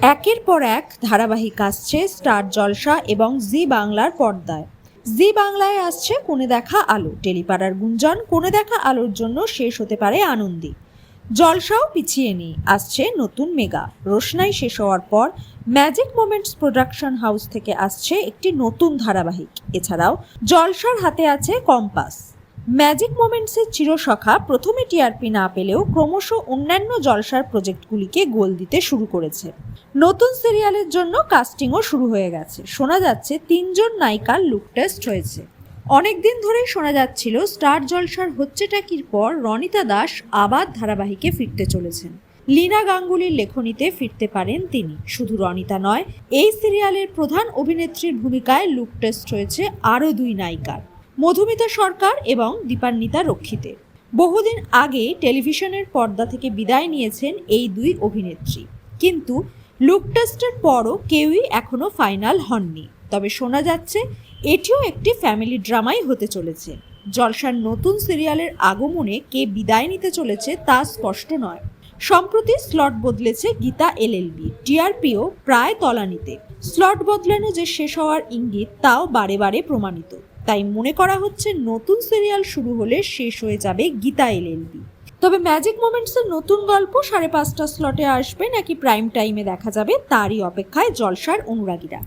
একের পর এক ধারাবাহিক আসছে স্টার জলসা এবং জি বাংলার পর্দায়। জি বাংলায় আসছে কোণে দেখা আলো, টেলিপাড়ার গুঞ্জন, কোণে দেখা আলোর জন্য শেষ হতে পারে আনন্দী জলসাও পিছিয়ে নেই, আসছে নতুন মেগা। রোশনাই শেষ হওয়ার পর ম্যাজিক মোমেন্টস প্রোডাকশন হাউস থেকে আসছে একটি নতুন ধারাবাহিক। এছাড়াও জলসার হাতে আছে কম্পাস। ম্যাজিক মোমেন্টসের চিরসখা প্রথমে টিআরপি না পেলেও ক্রমশ অন্যান্য জলসার প্রজেক্টগুলিকে গোল দিতে শুরু করেছে। নতুন সিরিয়ালের জন্য কাস্টিংও শুরু হয়ে গেছে। শোনা যাচ্ছে তিনজন নায়িকার লুক টেস্ট হয়েছে। অনেকদিন ধরেই শোনা যাচ্ছিল, স্টার জলসার হচ্ছে টাকির পর রনিতা দাস আবার ধারাবাহিকে ফিরতে চলেছেন। লীনা গাঙ্গুলির লেখনীতে ফিরতে পারেন তিনি। শুধু রনিতা নয়, এই সিরিয়ালের প্রধান অভিনেত্রীর ভূমিকায় লুক টেস্ট হয়েছে আরও দুই নায়িকার। মধুমিতা সরকার এবং দীপান্বিতা রক্ষিতের। বহুদিন আগে টেলিভিশনের পর্দা থেকে বিদায় নিয়েছেন এই দুই অভিনেত্রী। কিন্তু লুক টেস্টের পরও কেউই এখনও ফাইনাল হননি। তবে শোনা যাচ্ছে, এটিও একটি ফ্যামিলি ড্রামাই হতে চলেছে। জলসার নতুন সিরিয়ালের আগমনে কে বিদায় নিতে চলেছে তা স্পষ্ট নয়। সম্প্রতি স্লট বদলেছে গীতা এলএলবি, টিআরপিও প্রায় তলানিতে। স্লট বদলানো যে শেষ হওয়ার ইঙ্গিত, তাও বারে বারে প্রমাণিত। তাই মনে করা হচ্ছে নতুন সিরিয়াল শুরু হলে শেষ হয়ে যাবে গীতা এলএলবি তবে ম্যাজিক মোমেন্টসের নতুন গল্প সাড়ে পাঁচটা স্লটে আসবে নাকি প্রাইম টাইমে দেখা যাবে তারই অপেক্ষায় জলসার অনুরাগীরা।